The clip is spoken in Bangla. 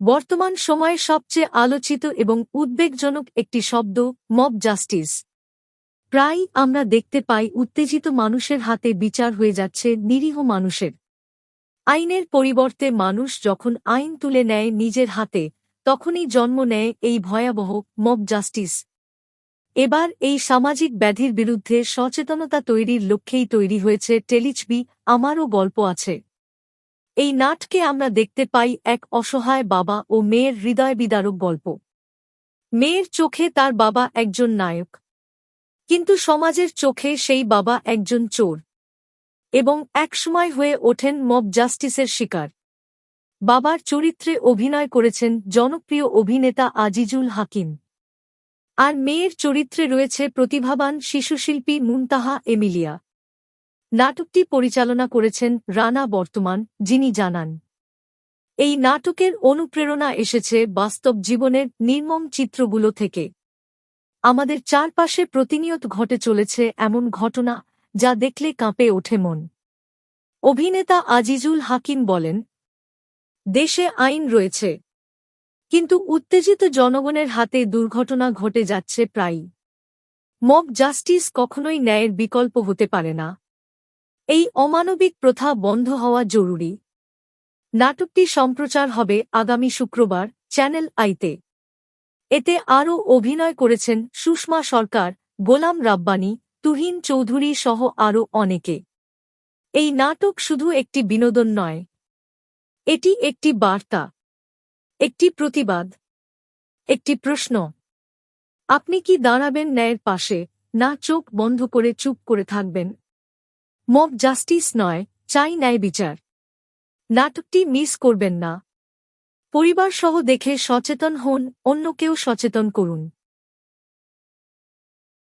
বর্তমান সময়ে সবচেয়ে আলোচিত এবং উদ্বেগজনক একটি শব্দ, মব জাস্টিস। প্রায় আমরা দেখতে পাই উত্তেজিত মানুষের হাতে বিচার হয়ে যাচ্ছে নিরীহ মানুষের। আইনের পরিবর্তে মানুষ যখন আইন তুলে নেয় নিজের হাতে, তখনই জন্ম নেয় এই ভয়াবহ মব জাস্টিস। এবার এই সামাজিক ব্যাধির বিরুদ্ধে সচেতনতা তৈরির লক্ষ্যেই তৈরি হয়েছে টেলিছবি, আমারও গল্প আছে। এই নাটকে আমরা দেখতে পাই এক অসহায় বাবা ও মেয়ের হৃদয় বিদারক গল্প। মেয়ের চোখে তার বাবা একজন নায়ক। কিন্তু সমাজের চোখে সেই বাবা একজন চোর। এবং একসময় হয়ে ওঠেন মব জাস্টিসের শিকার। বাবার চরিত্রে অভিনয় করেছেন জনপ্রিয় অভিনেতা আজিজুল হাকিম। আর মেয়ের চরিত্রে রয়েছে প্রতিভাবান শিশুশিল্পী মুনতাহা এমিলিয়া। নাটকটি পরিচালনা করেছেন রানা বর্তমান, যিনি জানান, এই নাটকের অনুপ্রেরণা এসেছে বাস্তব জীবনের নির্মম চিত্রগুলো থেকে। আমাদের চারপাশে প্রতিনিয়ত ঘটে চলেছে এমন ঘটনা যা দেখলে কাঁপে ওঠে মন। অভিনেতা আজিজুল হাকিম বলেন, দেশে আইন রয়েছে, কিন্তু উত্তেজিত জনগণের হাতে দুর্ঘটনা ঘটে যাচ্ছে প্রায়ই। মব জাস্টিস কখনোই ন্যায়ের বিকল্প হতে পারে না। এই অমানবিক প্রথা বন্ধ হওয়া জরুরি। নাটকটি সম্প্রচার হবে আগামী শুক্রবার, চ্যানেল আইতে। এতে আরও অভিনয় করেছেন সুষমা সরকার, গোলাম রাব্বানি, তুহিন চৌধুরী সহ আরও অনেকে। এই নাটক শুধু একটি বিনোদন নয়, এটি একটি বার্তা, একটি প্রতিবাদ, একটি প্রশ্ন। আপনি কি দাঁড়াবেন ন্যায়ের পাশে, না চোখ বন্ধ করে চুপ করে থাকবেন? মব জাস্টিস নয়, চাই ন্যায় বিচার। নাটকটি মিস করবেন না। পরিবারসহ দেখে সচেতন হন অন্যকেও সচেতন করুন।